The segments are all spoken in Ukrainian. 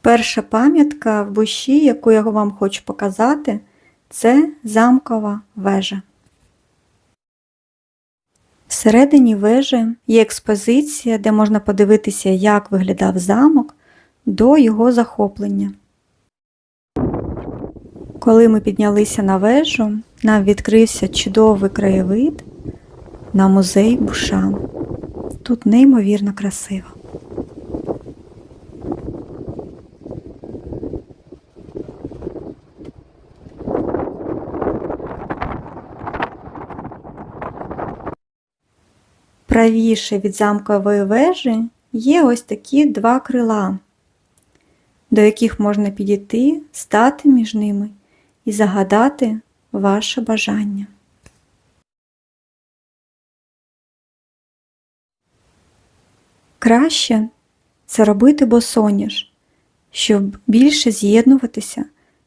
Перша пам'ятка в буші, яку я вам хочу показати, це замкова вежа. Всередині вежі є експозиція, де можна подивитися, як виглядав замок до його захоплення. Коли ми піднялися на вежу, нам відкрився чудовий краєвид на музей Буша. Тут неймовірно красиво. Правіше від замкової вежі є ось такі два крила, до яких можна підійти, стати між ними і загадати ваше бажання. Краще це робити босоніж, щоб більше з'єднуватися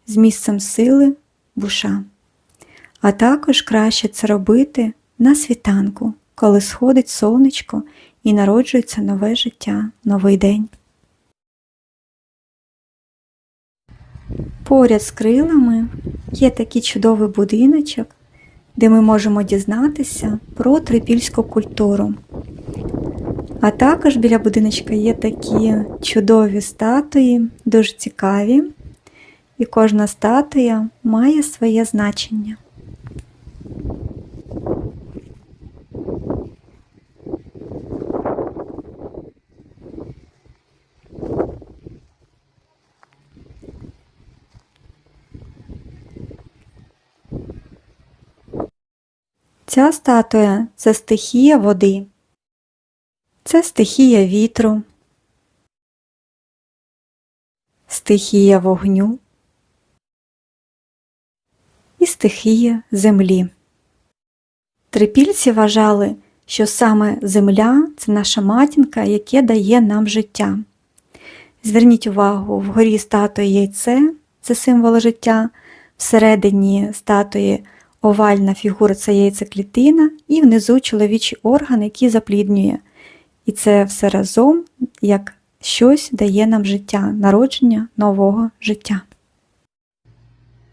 з місцем сили буша. А також краще це робити на світанку, коли сходить сонечко і народжується нове життя, новий день. Поряд з крилами є такий чудовий будиночок, де ми можемо дізнатися про трипільську культуру. А також біля будиночка є такі чудові статуї, дуже цікаві, і кожна статуя має своє значення. Ця статуя це стихія води. Це стихія вітру, стихія вогню і стихія землі. Трипільці вважали, що саме земля це наша матінка, яке дає нам життя. Зверніть увагу, вгорі статуї яйце це символ життя, всередині статуї овальна фігура це яйцеклітина, і внизу чоловічий орган, який запліднює. І це все разом як щось дає нам життя, народження нового життя.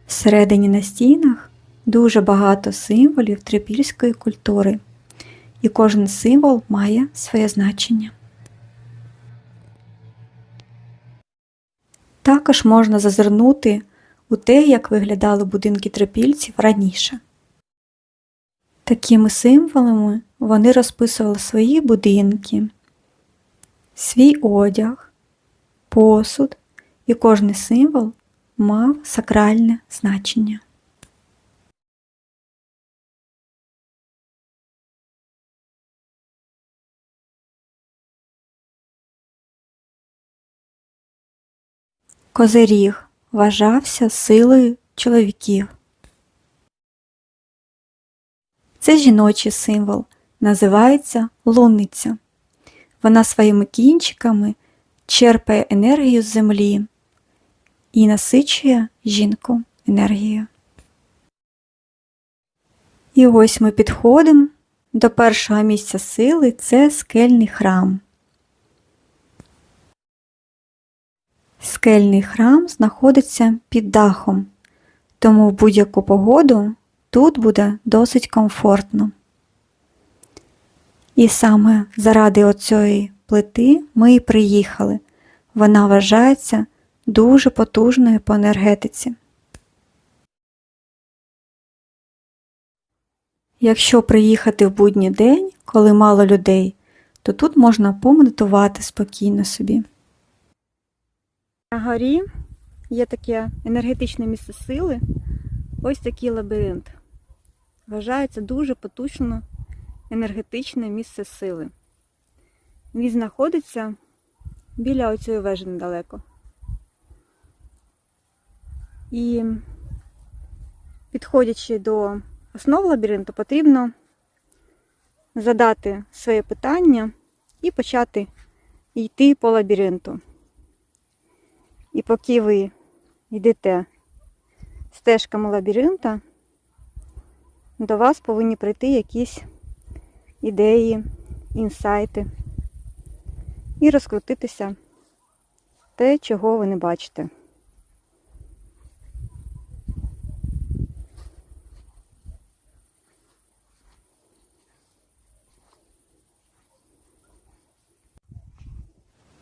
Всередині на стінах дуже багато символів трипільської культури, і кожен символ має своє значення. Також можна зазирнути у те, як виглядали будинки трипільців раніше. Такими символами вони розписували свої будинки, свій одяг, посуд, і кожний символ мав сакральне значення. Козиріг вважався силою чоловіків. Це жіночий символ, називається лунниця. Вона своїми кінчиками черпає енергію з землі і насичує жінку енергією. І ось ми підходимо до першого місця сили це скельний храм. Скельний храм знаходиться під дахом, тому в будь-яку погоду тут буде досить комфортно. І саме заради оцієї плити ми і приїхали. Вона вважається дуже потужною по енергетиці. Якщо приїхати в будній день, коли мало людей, то тут можна помедитувати спокійно собі. На горі є таке енергетичне місце сили, ось такий лабіринт. Вважається дуже потужно енергетичне місце сили. Він знаходиться біля оцієї вежі недалеко. І підходячи до основ лабіринту, потрібно задати своє питання і почати йти по лабіринту. І поки ви йдете стежками лабіринта, до вас повинні прийти якісь ідеї, інсайти і розкрутитися те, чого ви не бачите.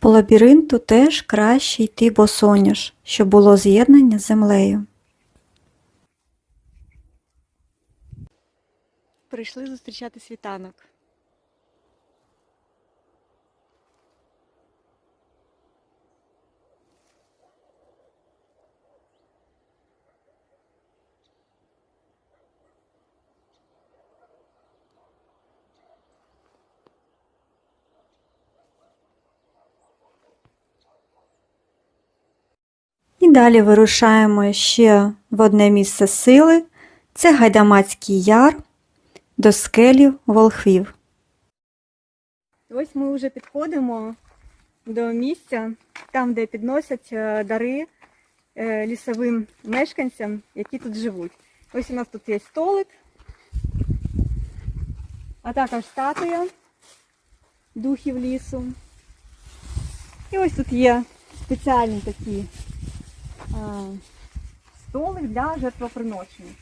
По лабіринту теж краще йти босоніж, щоб було з'єднання з землею. Прийшли зустрічати світанок. Далі вирушаємо ще в одне місце сили. Це Гайдамацький яр до скелів волхвів. Ось ми вже підходимо до місця, там, де підносять е, дари е, лісовим мешканцям, які тут живуть. Ось у нас тут є столик, а також статуя духів лісу. І ось тут є спеціальні такі столик для жертвоприношення.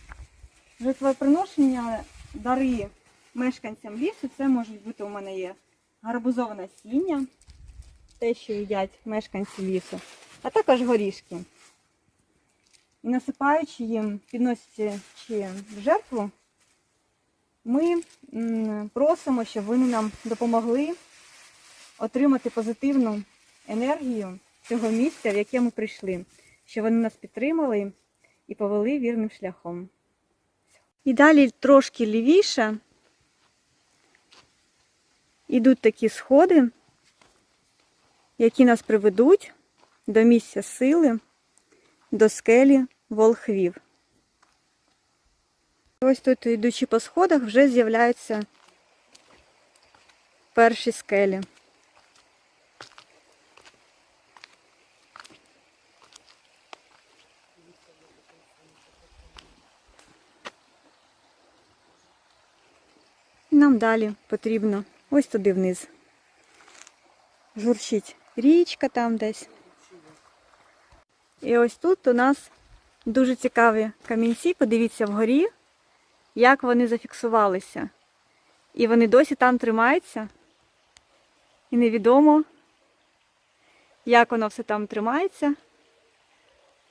Жертвоприношення, дари мешканцям лісу, це можуть бути у мене є гарбузове насіння, те, що їдять мешканці лісу, а також горішки. І насипаючи їм, підносячи в жертву, ми просимо, щоб вони нам допомогли отримати позитивну енергію цього місця, в яке ми прийшли, щоб вони нас підтримали і повели вірним шляхом. І далі трошки лівіше йдуть такі сходи, які нас приведуть до місця сили, до скелі волхвів. Ось тут, йдучи по сходах, вже з'являються перші скелі. Нам далі потрібно ось туди вниз. Журчить річка там десь. І ось тут у нас дуже цікаві камінці. Подивіться вгорі, як вони зафіксувалися. І вони досі там тримаються. І невідомо, як воно все там тримається.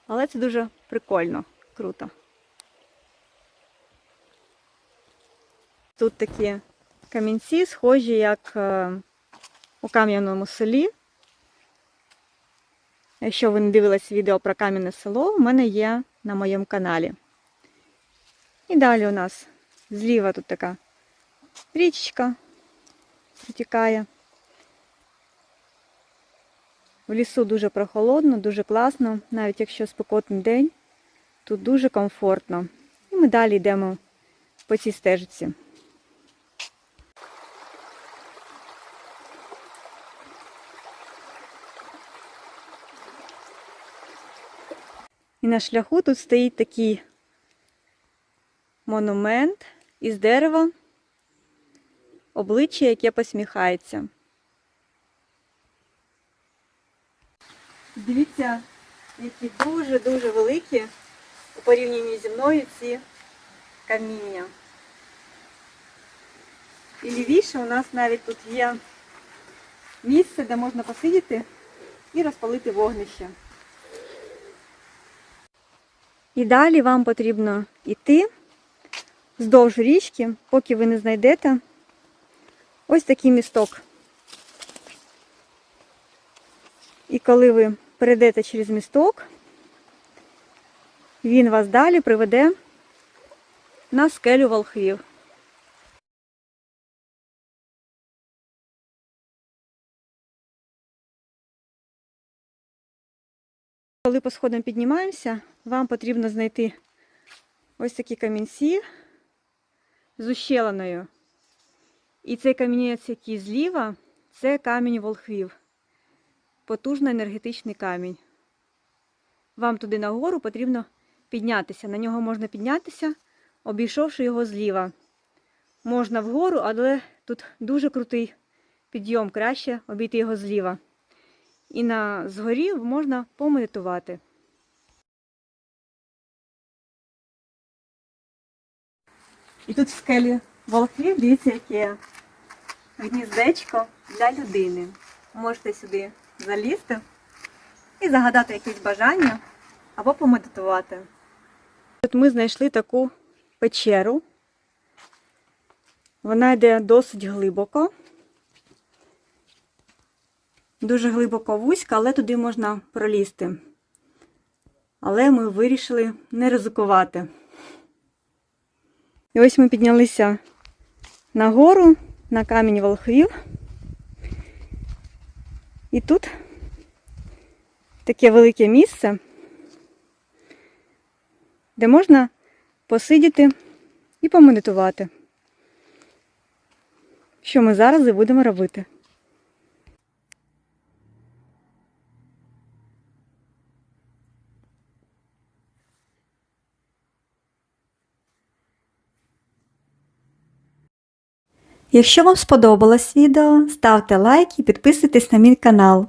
Але це дуже прикольно, круто. Тут такі камінці, схожі, як е, у кам'яному селі. Якщо ви не дивились відео про кам'яне село, у мене є на моєму каналі. І далі у нас зліва тут така річечка протікає. В лісу дуже прохолодно, дуже класно, навіть якщо спекотний день, тут дуже комфортно. І ми далі йдемо по цій стежці. І на шляху тут стоїть такий монумент із дерева, обличчя, яке посміхається. Дивіться, які дуже-дуже великі у порівнянні зі мною ці каміння. І лівіше у нас навіть тут є місце, де можна посидіти і розпалити вогнище. І далі вам потрібно йти вздовж річки, поки ви не знайдете ось такий місток. І коли ви перейдете через місток, він вас далі приведе на скелю волхвів. Коли по сходам піднімаємося, вам потрібно знайти ось такі камінці з ущелиною. І цей камінець, який зліва, це камінь волхвів. Потужний енергетичний камінь. Вам туди нагору потрібно піднятися. На нього можна піднятися, обійшовши його зліва. Можна вгору, але тут дуже крутий підйом, краще обійти його зліва. І на згорі можна помедитувати. І тут в скелі волхвів, дивіться, яке гніздечко для людини. Можете сюди залізти і загадати якесь бажання або помедитувати. Тут ми знайшли таку печеру. Вона йде досить глибоко. Дуже глибоко вузька, але туди можна пролізти. Але ми вирішили не ризикувати. І ось ми піднялися нагору на камінь волхвів. І тут таке велике місце, де можна посидіти і помедитувати. Що ми зараз і будемо робити. Якщо вам сподобалось відео, ставте лайк і підписуйтесь на мій канал.